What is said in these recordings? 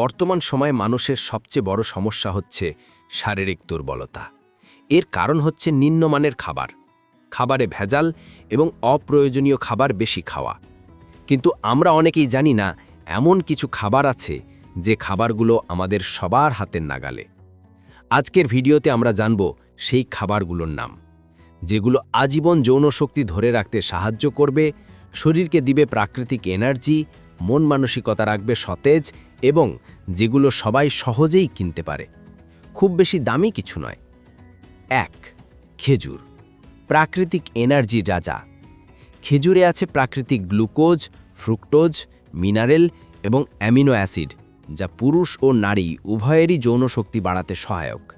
বর্তমান সময়ে মানুষের সবচেয়ে বড় সমস্যা হচ্ছে শারীরিক দুর্বলতা। এর কারণ হচ্ছে নিম্নমানের খাবার, খাবারে ভেজাল এবং অপ্রয়োজনীয় খাবার বেশি খাওয়া। কিন্তু আমরা অনেকেই জানি না, এমন কিছু খাবার আছে যে খাবারগুলো আমাদের সবার হাতের নাগালে। আজকের ভিডিওতে আমরা জানব সেই খাবারগুলোর নাম, যেগুলো আজীবন যৌন শক্তি ধরে রাখতে সাহায্য করবে, শরীরকে দিবে প্রাকৃতিক এনার্জি, মন মানসিকতা রাখবে সতেজ এবং যেগুলো সবাই সহজেই কিনতে পারে। খুব বেশি দামি কিছু নয়। এক, খেজুর। প্রাকৃতিক এনার্জি রাজা। খেজুরে আছে প্রাকৃতিক গ্লুকোজ, ফ্রুক্টোজ, মিনারেল এবং অ্যামিনো অ্যাসিড, যা পুরুষ ও নারী উভয়েরই যৌন শক্তি বাড়াতে সহায়ক।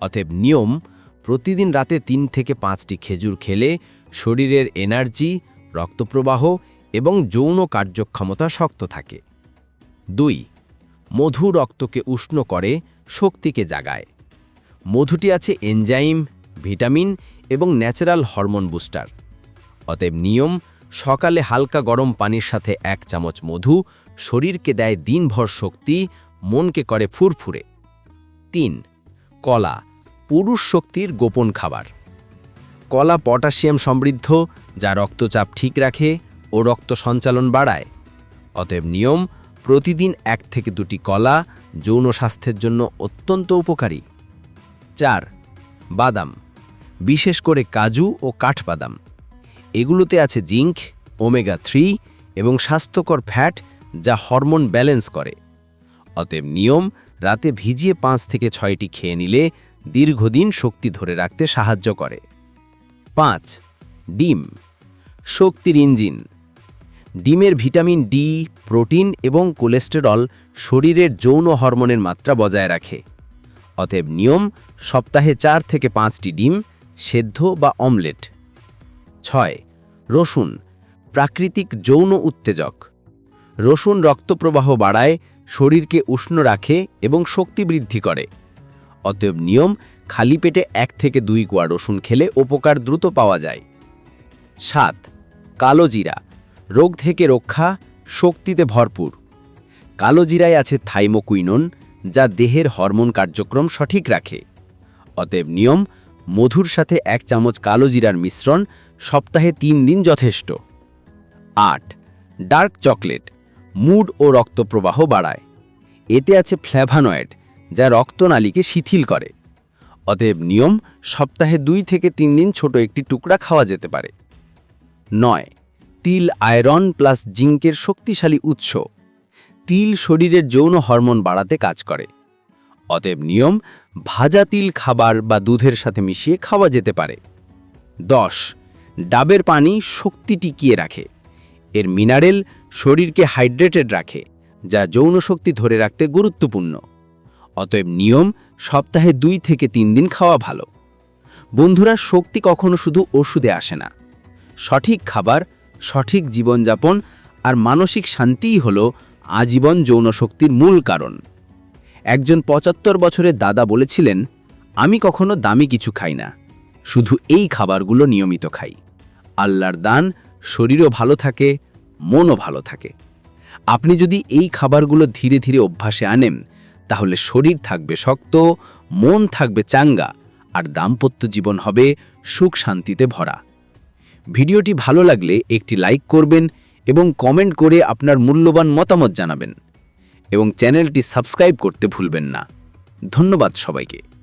অতএব নিয়ম, প্রতিদিন রাতে তিন থেকে পাঁচটি খেজুর খেলে শরীরের এনার্জি, রক্তপ্রবাহ এবং যৌন কার্যক্ষমতা শক্ত থাকে। দুই, মধু রক্তকে উষ্ণ করে শক্তিকে জাগায়। মধুটি আছে এনজাইম, ভিটামিন এবং ন্যাচারাল হরমোন বুস্টার। অতএব নিয়ম, সকালে হালকা গরম পানির সাথে এক চামচ মধু শরীরকে দেয় দিনভর শক্তি, মনকে করে ফুরফুরে। তিন, কলা, পুরুষ শক্তির গোপন খাবার। কলা পটাশিয়াম সমৃদ্ধ, যা রক্তচাপ ঠিক রাখে ও রক্ত সঞ্চালন বাড়ায়। অতএব নিয়ম প্রতিদিন এক থেকে দুটি কলা যৌন স্বাস্থ্যের জন্য অত্যন্ত উপকারী। চার, বাদাম, বিশেষ করে কাজু ও কাঠবাদাম। এগুলোতে আছে জিঙ্ক, ওমেগা থ্রি এবং স্বাস্থ্যকর ফ্যাট যা হরমোন ব্যালেন্স করে। অতএব নিয়ম, রাতে ভিজিয়ে পাঁচ থেকে ছয়টি খেয়ে নিলে দীর্ঘদিন শক্তি ধরে রাখতে সাহায্য করে। পাঁচ, ডিম, শক্তির ইঞ্জিন। ডিমের ভিটামিন ডি, প্রোটিন এবং কোলেস্টেরল শরীরের যৌন হরমোনের মাত্রা বজায় রাখে। অতএব নিয়ম, সপ্তাহে চার থেকে পাঁচটি ডিম, সেদ্ধ বা অমলেট। ছয়, রসুন, প্রাকৃতিক যৌন উত্তেজক। রসুন রক্তপ্রবাহ বাড়ায়, শরীরকে উষ্ণ রাখে এবং শক্তি বৃদ্ধি করে। অতএব নিয়ম, খালি পেটে এক থেকে দুই কোয়া রসুন খেলে উপকার দ্রুত পাওয়া যায়। সাত, কালো জিরা। রোগ থেকে রক্ষা শক্তিতে ভরপুর। কালো জিরায় আছে থাইমোকুইনন, যা দেহের হরমোন কার্যক্রম সঠিক রাখে। অতএব নিয়ম, মধুর সাথে এক চামচ কালো জিরার মিশ্রণ সপ্তাহে তিন দিন যথেষ্ট। আট, ডার্ক চকলেট, মুড ও রক্তপ্রবাহ বাড়ায়। এতে আছে ফ্ল্যাভানয়েড, যা রক্তনালীকে শিথিল করে। অতএব নিয়ম, সপ্তাহে দুই থেকে তিন দিন ছোট একটি টুকরা খাওয়া যেতে পারে। নয় তিল আয়রন প্লাস জিঙ্কের শক্তিশালী উৎস। তিল শরীরের যৌন হরমোন বাড়াতে কাজ করে। অতএব নিয়ম, ভাজা তিল খাবার বা দুধের সাথে মিশিয়ে খাওয়া যেতে পারে। দশ, ডাবের পানি শক্তি টিকিয়ে রাখে। এর মিনারেল শরীরকে হাইড্রেটেড রাখে, যা যৌন শক্তি ধরে রাখতে গুরুত্বপূর্ণ। অতএব নিয়ম, সপ্তাহে দুই থেকে তিন দিন খাওয়া ভালো। বন্ধুরা, শক্তি কখনো শুধু ওষুধে আসে না। সঠিক খাবার সঠিক জীবনযাপন আর মানসিক শান্তিই হল আজীবন যৌন শক্তির মূল কারণ। একজন পঁচাত্তর বছরের দাদা বলেছিলেন, আমি কখনো দামি কিছু খাই না, শুধু এই খাবারগুলো নিয়মিত খাই। আল্লাহর দান শরীরও ভালো থাকে, মনও ভালো থাকে। আপনি যদি এই খাবারগুলো ধীরে ধীরে অভ্যাসে আনেন, তাহলে শরীর থাকবে শক্ত, মন থাকবে চাঙ্গা, আর দাম্পত্য জীবন হবে সুখ শান্তিতে ভরা। ভিডিওটি ভালো লাগলে একটি লাইক করবেন এবং কমেন্ট করে আপনার মূল্যবান মতামত জানাবেন। এবং চ্যানেলটি সাবস্ক্রাইব করতে ভুলবেন না। ধন্যবাদ সবাইকে।